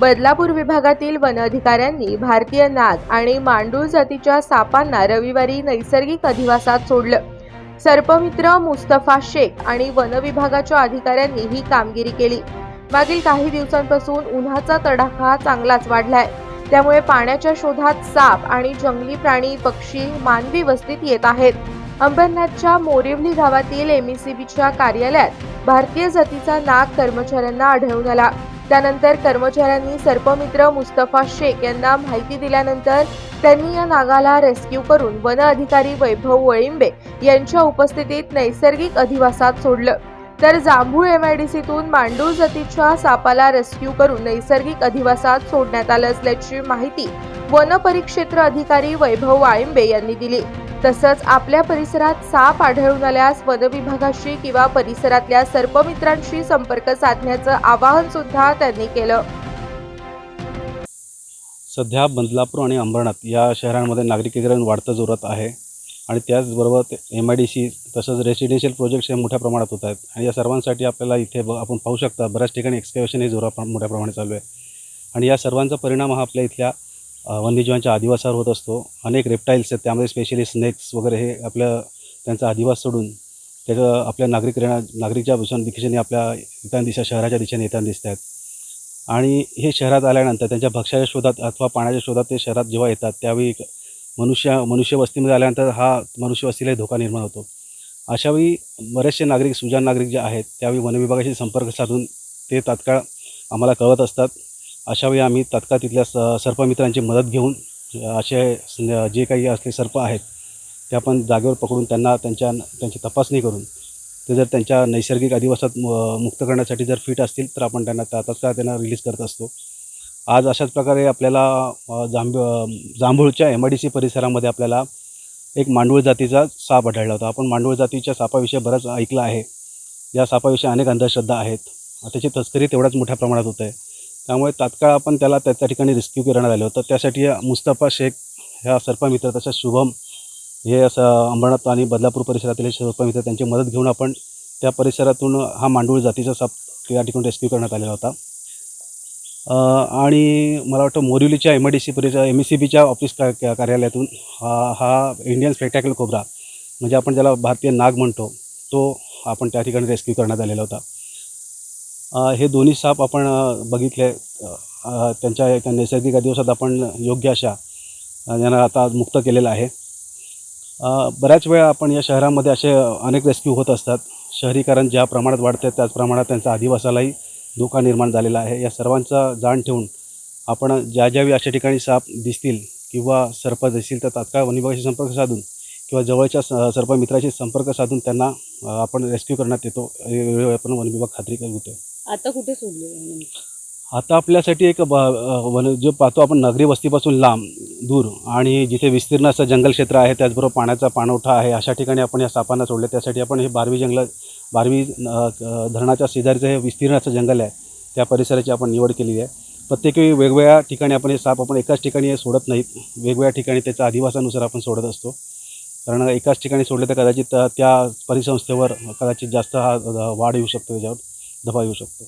बदलापूर विभागातील वन अधिकाऱ्यांनी भारतीय नाग आणि मांडूळ जातीच्या सापांना रविवारी नैसर्गिक अधिवासात सोडलं. सर्पमित्र मुस्तफा शेख आणि वन विभागाच्या अधिकाऱ्यांनी ही कामगिरी केली. मागील काही दिवसांपासून उन्हाचा तडाखा चांगलाच वाढलाय. त्यामुळे पाण्याच्या शोधात साप आणि जंगली प्राणी पक्षी मानवी वस्तीत येत आहेत. अंबरनाथच्या मोरिवली गावातील एमईसीबीच्या कार्यालयात भारतीय जातीचा नाग कर्मचाऱ्यांना आढळून आला. त्यानंतर कर्मचाऱ्यांनी सर्पमित्र मुस्तफा शेख यांना माहिती दिल्यानंतर त्यांनी या नागाला रेस्क्यू करून वन अधिकारी वैभव वळिंबे यांच्या उपस्थितीत नैसर्गिक अधिवासात सोडलं. तर जांभूळ एमआयडीसीतून मांडूळ जातीच्या सापाला रेस्क्यू करून नैसर्गिक अधिवासात सोडण्यात आलं असल्याची माहिती वन परिक्षेत्र अधिकारी वैभव वाळिंबे यांनी दिली. तसंच आपल्या परिसरात साप आढळून आल्यास वन विभागाशी किंवा परिसरातल्या सर्पमित्रांशी संपर्क साधण्याचं आवाहन सुद्धा त्यांनी केलं. सध्या बदलापूर आणि अंबरनाथ या शहरांमध्ये नागरिकीकरण वाढतं जोरात आहे. आणि त्याचबरोबर ते एम आय डी सी तसंच रेसिडेन्शियल प्रोजेक्ट्स हे मोठ्या प्रमाणात होत आहेत. आणि या सर्वांसाठी आपल्याला इथे ब आपण पाहू शकता बऱ्याच ठिकाणी एक्सकॅवेशन हे जोरा मोठ्या प्रमाणात चालू आहे. आणि या सर्वांचा परिणाम हा आपल्या इथल्या वन्यजीवांच्या अधिवासावर होत असतो. अनेक रेप्टाईल्स आहेत त्यामध्ये स्पेशली स्नेक्स वगैरे हे आपल्या त्यांचा अधिवास सोडून त्याचं आपल्या नागरिक नागरिकच्या दिशेने दिशेने आपल्या इतर दिशा शहराच्या दिशेने येताना दिसत आहेत आणि हे शहरात आल्यानंतर त्यांच्या भक्ष्याच्या शोधात अथवा पाण्याच्या शोधात ते शहरात जेव्हा येतात त्यावेळी मनुष्य मनुष्यवस्तीमध्ये आल्यानंतर हा मनुष्यवस्तीलाही धोका निर्माण होतो. अशावेळी बरेचसे नागरिक सुजान नागरिक जे आहेत त्यावेळी वनविभागाशी संपर्क साधून ते तात्काळ आम्हाला कळत असतात. अशावेळी आम्ही तात्काळ तिथल्या स सर्पमित्रांची मदत घेऊन असे जे काही असले सर्प आहेत ते आपण जागेवर पकडून त्यांना त्यांच्या त्यांची तपासणी करून ते जर त्यांच्या नैसर्गिक अधिवासात मुक्त करण्यासाठी जर फिट असतील तर आपण त्यांना ता- तात्काळ त्यांना रिलीज करत असतो. आज अशाच प्रकारे आपल्याला जांभ जांभूळच्या एम आय डी सी परिसरामध्ये आपल्याला एक मांडूळ जातीचा साप आढळला होता. आपण मांडूळ जातीच्या सापाविषयी बरंच ऐकलं आहे. या सापाविषयी अनेक अंधश्रद्धा आहेत. त्याची तस्करी तेवढ्याच मोठ्या प्रमाणात होत आहे. त्यामुळे तात्काळ आपण त्याला त्या ठिकाणी रेस्क्यू करण्यात आलं होतं. त्यासाठी मुस्तफा शेख ह्या सर्पमित्र तसेच शुभम हे असं अंबरनाथ आणि बदलापूर परिसरातील हे सर्पमित्र त्यांची मदत घेऊन आपण त्या परिसरातून हा मांडूळ जातीचा साप त्या ठिकाणी रेस्क्यू करण्यात आलेला होता. आणि मला वाटतं मोरिवलीच्या एम आय डी सी परिसर एम ई सी बीच्या ऑफिस का कार्यालयातून हा हा इंडियन स्पेक्टॅकल कोबरा म्हणजे आपण ज्याला भारतीय नाग म्हणतो तो आपण त्या ठिकाणी रेस्क्यू करण्यात आलेला होता. हे दोन्ही साप आपण बघितले त्यांच्या एका नैसर्गिक दिवसात आपण योग्य अशा यांना आता मुक्त केलेलं आहे. बऱ्याच वेळा आपण या शहरामध्ये असे अनेक रेस्क्यू होत असतात. शहरीकरण ज्या प्रमाणात वाढतं त्याच प्रमाणात त्यांचा आदिवासालाही धोका निर्माण झालेला आहे. या सर्वांचा जाण ठेवून आपण ज्या ज्यावेळी अशा ठिकाणी साप दिसतील किंवा सर्प दिसतील तर तात्काळ वनविभागाशी संपर्क साधून किंवा जवळच्या स सर्पमित्राशी संपर्क साधून त्यांना आपण रेस्क्यू करण्यात येतो. वेळोवेळी आपण वनविभाग खात्री करतो आता कुठे नेमकं? आता आपल्यासाठी एक ब वन जो पाहतो आपण नगरी वस्तीपासून लांब दूर आणि जिथे विस्तीर्ण असं जंगल क्षेत्र आहे त्याचबरोबर पाण्याचा पाणवठा आहे अशा ठिकाणी आपण या सापांना सोडले. त्यासाठी आपण हे बारवी जंगल बारवी धरणाच्या शेजारीचं हे विस्तीर्ण असं जंगल आहे. त्या परिसराची आपण निवड केलेली आहे. प्रत्येक वेळी वेगवेगळ्या ठिकाणी आपण हे साप आपण एकाच ठिकाणी हे सोडत नाहीत. वेगवेगळ्या ठिकाणी त्याच्या अधिवासानुसार आपण सोडत असतो. कारण एकाच ठिकाणी सोडले तर कदाचित त्या परिसंस्थेवर कदाचित जास्त हा वाढ येऊ शकतो त्याच्यावर दबाव येऊ शकतो.